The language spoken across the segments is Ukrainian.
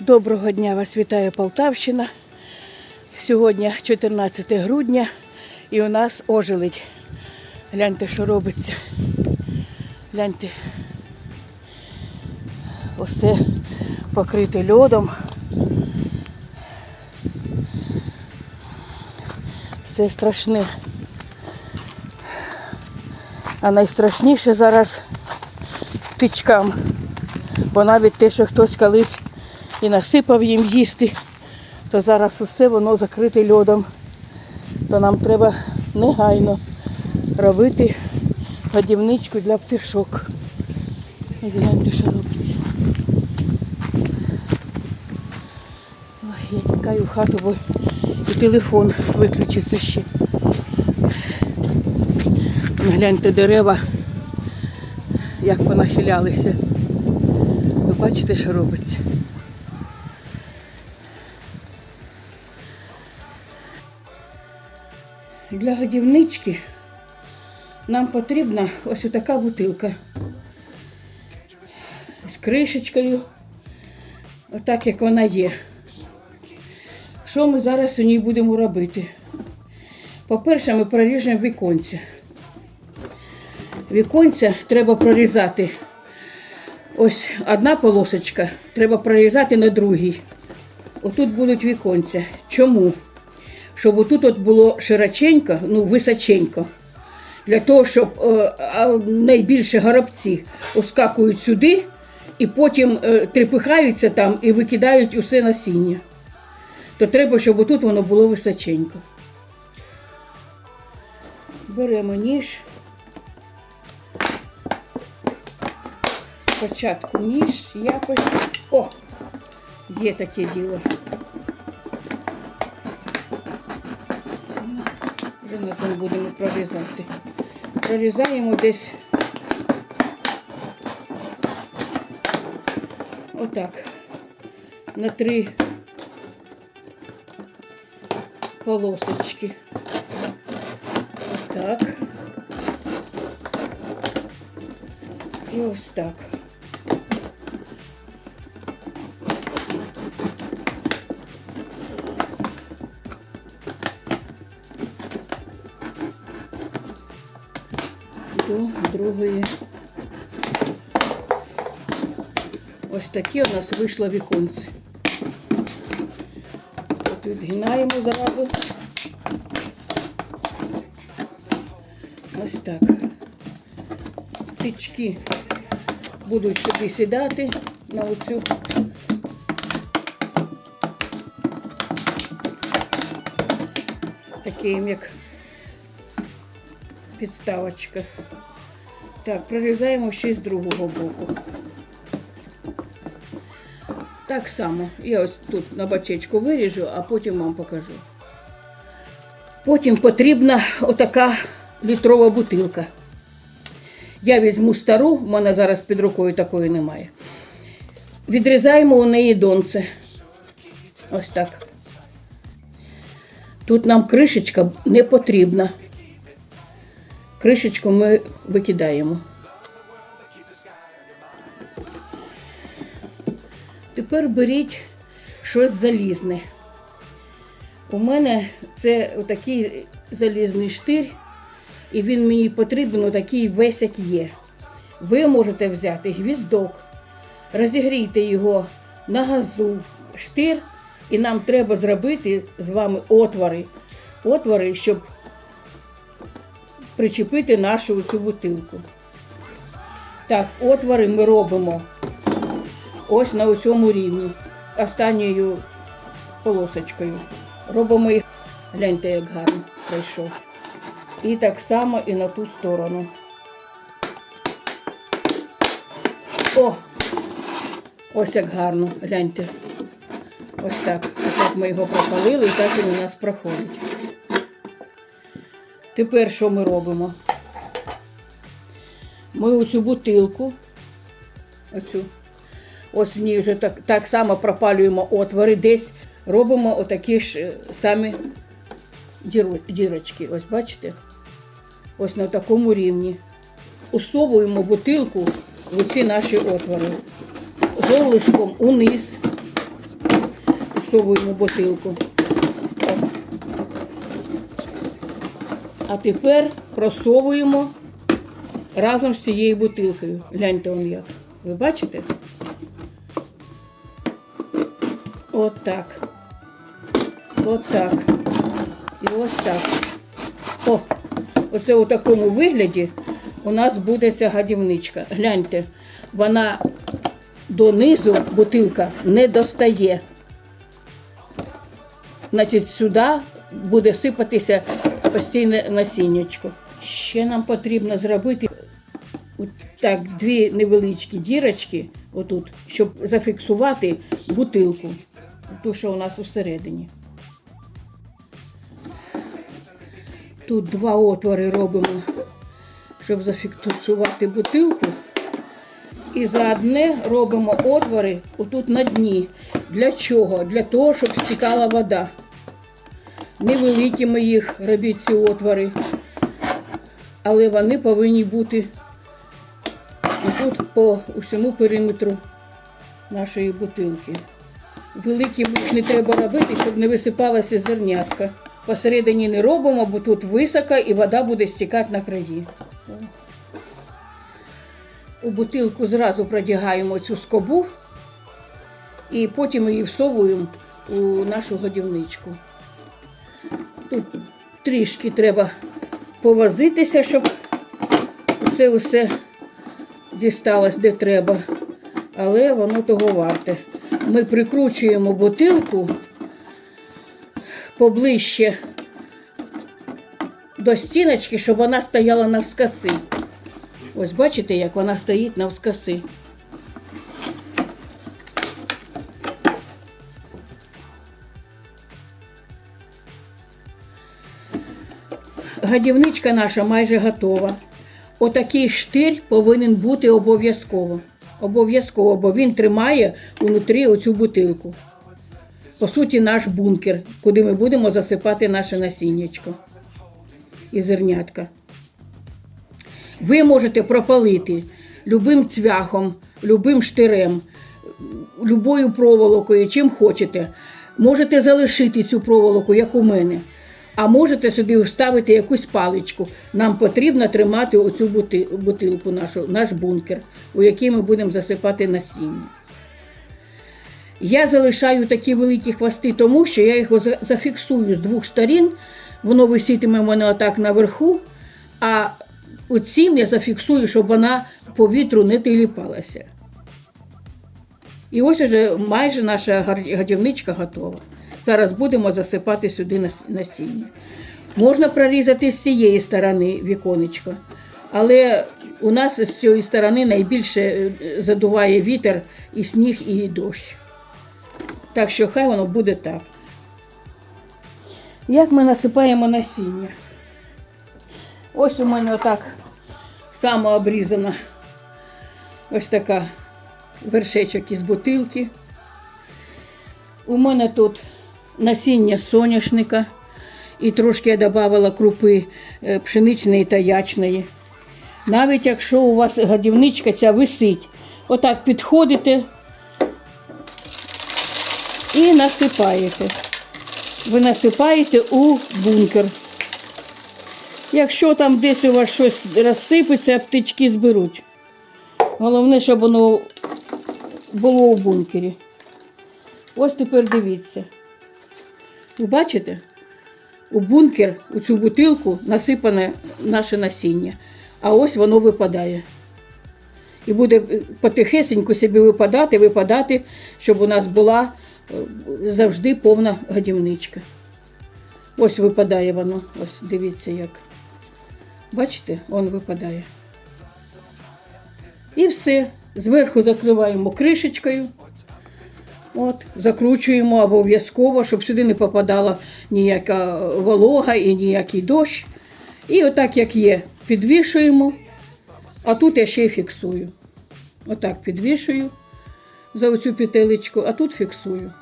Доброго дня вас вітає Полтавщина. Сьогодні 14 грудня і у нас ожеледь. Гляньте, що робиться. Гляньте. Усе покрите льодом. Все страшне. А найстрашніше зараз птичкам. Бо навіть те, що хтось колись і насипав їм їсти, то зараз усе воно закрите льодом. То нам треба негайно робити годівничку для птишок. Ось що робиться. Я тікаю в хату, бо і телефон виключиться ще. Гляньте дерева, як понахилялися. Ви бачите, що робиться? Для годівнички нам потрібна ось така бутилка з кришечкою, отак як вона є. Що ми зараз у ній будемо робити? По-перше, ми проріжемо віконця. Віконця треба прорізати. Ось одна полосочка, треба прорізати на другій. Отут будуть віконця. Чому? Щоб отут от було широченько, ну височенько. Для того, щоб е, найбільше горобці оскакують сюди і потім е, трепихаються там і викидають усе насіння. То треба, щоб отут воно було височенько. Беремо ніж. Спочатку ніж якось. О! Є таке діло. Ножом будемо прорізати. Прорізаємо десь отак. На три полосочки. Так. І ось так. Другої. Ось такі у нас вийшло віконці. От відгинаємо зразу. Ось так. Птички будуть собі сідати на оцю. Таке їм як підставочка. Так, прорізаємо ще з другого боку. Так само. Я ось тут на бачечку виріжу, а потім вам покажу. Потім потрібна отака літрова бутилка. Я візьму стару, в мене зараз під рукою такої немає. Відрізаємо у неї донце. Ось так. Тут нам кришечка не потрібна. Кришечку ми викидаємо. Тепер беріть щось залізне. У мене це отакий залізний штир, і він мені потрібен отакий весь, як є. Ви можете взяти гвіздок, розігрійте його на газу, штир, і нам треба зробити з вами отвори. Отвори, щоб причепити нашу цю бутилку. Так, отвори ми робимо ось на цьому рівні, останньою полосочкою. Робимо їх, гляньте, як гарно пройшов. І так само і на ту сторону. О! Ось як гарно, гляньте. Ось так. Ось як ми його пропалили, і так він у нас проходить. Тепер що ми робимо? Ми оцю бутилку, оцю, ось в ній вже так, так само пропалюємо отвори, десь робимо отакі ж е, самі дірочки. Ось бачите? Ось на такому рівні. Усовуємо бутилку в оці наші отвори. Горлишком униз. просовуємо бутилку. А тепер просовуємо разом з цією бутилкою. Гляньте он як. Ви бачите? От так. От так. І ось так. О, оце у такому вигляді у нас буде ця гадівничка. Гляньте, вона донизу бутилка не достає. Значить, сюди буде сипатися постійне насіннячко. Ще нам потрібно зробити так, дві невеличкі дірочки, отут, щоб зафіксувати бутилку, ту, що у нас всередині. Тут два отвори робимо, щоб зафіксувати бутилку. І за одне робимо отвори отут на дні. Для чого? Для того, щоб стікала вода. Невеликими їх робіть ці отвори, але вони повинні бути тут по усьому периметру нашої бутилки. Великими їх не треба робити, щоб не висипалася зернятка. Посередині не робимо, бо тут високо і вода буде стікати на краї. У бутилку зразу продягаємо цю скобу і потім її всовуємо у нашу годівничку. Трішки треба повозитися, щоб це все дісталось де треба. Але воно того варте. Ми прикручуємо бутилку поближче до стіночки, щоб вона стояла навскоси. Ось бачите, як вона стоїть навскоси. Гадівничка наша майже готова. Отакий штир повинен бути обов'язково. Обов'язково, бо він тримає внутрі оцю бутилку. По суті, наш бункер, куди ми будемо засипати наше насіннячко і зернятка. Ви можете пропалити любим цвяхом, любим штирем, любою проволокою, чим хочете. Можете залишити цю проволоку, як у мене. А можете сюди вставити якусь паличку. Нам потрібно тримати оцю бутилку, нашу, наш бункер, у який ми будемо засипати насіння. Я залишаю такі великі хвости, тому що я його зафіксую з двох сторін. Воно висітиме в мене отак наверху, а оцім я зафіксую, щоб вона по вітру не тиліпалася. І ось уже майже наша гадівничка готова. Зараз будемо засипати сюди насіння. Можна прорізати з цієї сторони віконечко, але у нас з цієї сторони найбільше е, задуває вітер і сніг, і дощ. Так що хай воно буде так. Як ми насипаємо насіння? Ось у мене отак само обрізана ось така вершечок із бутилки. У мене тут насіння соняшника і трошки я додавала крупи е, пшеничної та ячної. Навіть якщо у вас гадівничка ця висить, отак підходите і насипаєте. Ви насипаєте у бункер. Якщо там десь у вас щось розсипеться, птички зберуть. Головне, щоб воно було у бункері. Ось тепер дивіться. Ви бачите? У бункер, у цю бутилку насипане наше насіння, а ось воно випадає. І буде потихесеньку собі випадати, випадати, щоб у нас була е, завжди повна годівничка. Ось випадає воно. Ось дивіться як. Бачите, он випадає. І все. Зверху закриваємо кришечкою. От, закручуємо обов'язково, щоб сюди не попадала ніяка волога і ніякий дощ. І отак, як є, підвішуємо, а тут я ще й фіксую. Отак підвішую за оцю петелечку, а тут фіксую.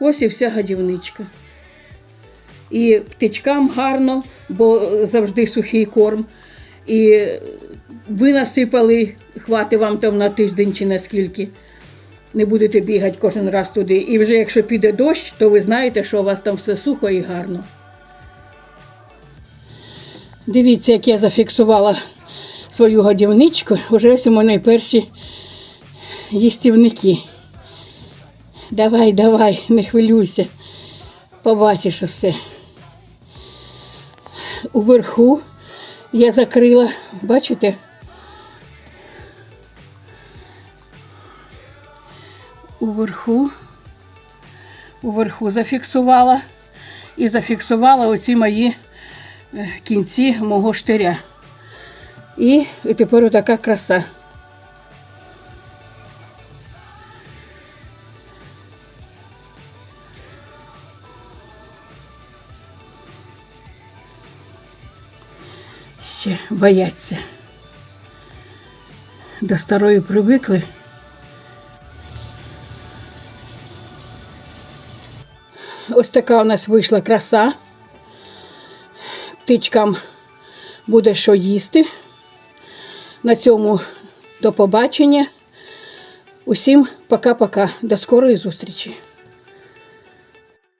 Ось і вся гадівничка. І птичкам гарно, бо завжди сухий корм. І ви насипали, хватить вам там на тиждень чи на скільки. Не будете бігати кожен раз туди. І вже якщо піде дощ, то ви знаєте, що у вас там все сухо і гарно. Дивіться, як я зафіксувала свою годівничку. Уже ось у мене перші їстівники. Давай, давай, не хвилюйся. Побачиш усе. Уверху я закрила, бачите? Уверху, уверху зафіксувала і зафіксувала оці мої е, кінці мого штиря. І, і тепер отака краса. Ще бояться. До старої привикли. Ось така у нас вийшла краса. Птичкам буде що їсти. На цьому до побачення. Усім пока-пока. До скорої зустрічі.